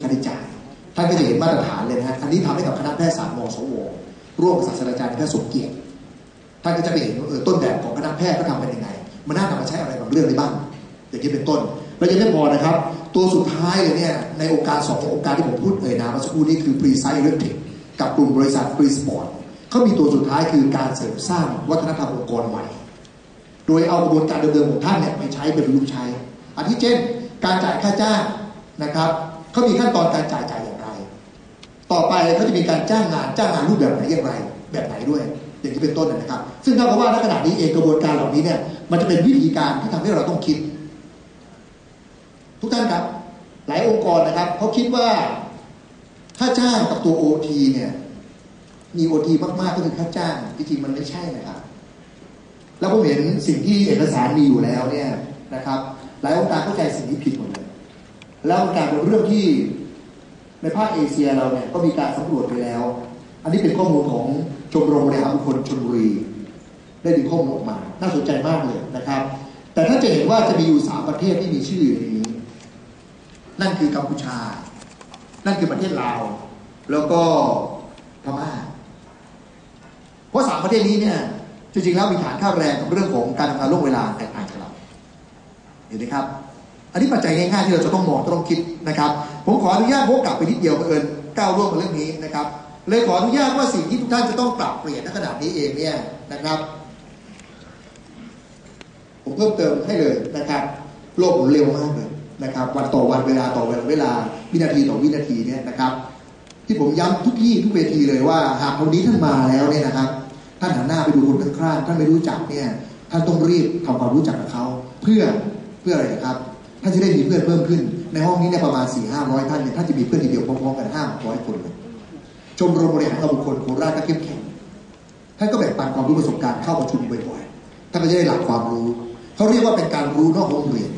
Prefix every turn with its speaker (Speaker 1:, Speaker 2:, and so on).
Speaker 1: ค่าใช้จ่ายท่านก็จะเห็นมาตรฐานเลยนะฮะอันนี้ทำให้กับคณะแพทยศาสตร์มสวร่วมกับศาสตราจารย์แพทย์สมเกียรติท่านก็จะไปเห็นเออต้นแบบของคณะแพทย์ก็ทำเป็นยังไง มันน่านำมาใช้อะไรบางเรื่องได้บ้าง อย่างนี้เป็นต้น แล้วยังไม่พอนะครับ ตัวสุดท้ายเลยเนี่ย ในองค์การสององค์การที่ผมพูดเอ่ยนามเมื่อสักครู่นี้คือ Precise Electric กับกลุ่มบริษัท Free Sport เขามีตัวสุดท้ายคือการเสริมสร้างวัฒนธรรมองค์กรใหม่ โดยเอากระบวนการเดิมๆของท่านเนี่ยไปใช้เป็นระยุกใช้อาทิเช่น การจ่ายค่าจ้างนะครับ เขามีขั้นตอนการจ่ายจ่ายอย่างไร ต่อไปเขาจะมีการจ้างงานจ้างงานรูปแบบไหนอย่างไร แบบไหนด้วย อย่างที่เป็นต้นนะครับ ซึ่งเท่ากับว่าในขณะนี้เองกระบวนการเหล่านี้เนี่ยมันจะเป็นวิธีการที่ทำให้เราต้องคิด ทุกท่านครับ หลายองค์กรนะครับเขาคิดว่าค่าจ้างกับตัวโอทีเนี่ยมีโอทีมากๆก็คือค่าจ้างจริงๆมันไม่ใช่นะครับแล้วผมเห็นสิ่งที่เอกสารมีอยู่แล้วเนี่ยนะครับ หลายองค์การเข้าใจสิ่งนี้ผิดหมดเลย แล้วการเป็นเรื่องที่ในภาคเอเชียเราเนี่ยก็มีการสำรวจไปแล้ว อันนี้เป็นข้อมูลของชมรมบริหารบุคคลชลบุรี ได้ดึงข้อมูลออกมา น่าสนใจมากเลยนะครับ แต่ถ้าจะเห็นว่าจะมีอยู่สามประเทศที่มีชื่ออยู่ในนี้ นั่นคือกัมพูชา นั่นคือประเทศลาว แล้วก็พม่า เพราะสามประเทศนี้เนี่ยจริงๆแล้วมีฐานค่าแรงกับเรื่องของการทำงานล่วงเวลาแตกต่างจากเรา เห็นไหมครับ อันนี้ปัจจัยง่ายๆที่เราจะต้องมองต้องคิดนะครับ ผมขออนุญาตพกกลับไปนิดเดียวเผอิญก้าวร่วมกับเรื่องนี้นะครับ เลยขออนุญาตว่าสิ่งที่ทุกท่านจะต้องปรับเปลี่ยนในขณะนี้เองเนี่ยนะครับ ผมเพิ่มเติมให้เลยนะครับ โลกหมุนเร็วมากเลยนะครับ วันต่อวันเวลาต่อเวลาเวลาวินาทีต่อวินาทีเนี่ยนะครับ ที่ผมย้ำทุกที่ทุกเวทีเลยว่าหากวันนี้ท่านมาแล้วเนี่ยนะครับท่านหันหน้าไปดูคนข้างๆท่านไม่รู้จักเนี่ยท่านต้องรีบทำความรู้จักกับเขาเพื่อเพื่ออะไรนะครับ ท่านจะได้มีเพื่อนเพิ่มขึ้น ในห้องนี้เนี่ยประมาณ4ี่ห้าร้อยท่านเนี่ยท่านจะมีเพื่อนทีเดียวพร้อมๆกันห้าร้อยคนเลยชมรมบริหารบุคคลโคราชก็เข้มแข็งท่านก็แบ่งปันความรู้ประสบการณ์เข้าประชุมบ่อยๆท่านก็จะได้หลักความรู้เขาเรียกว่าเป็นการรู้นอกห้องเรียน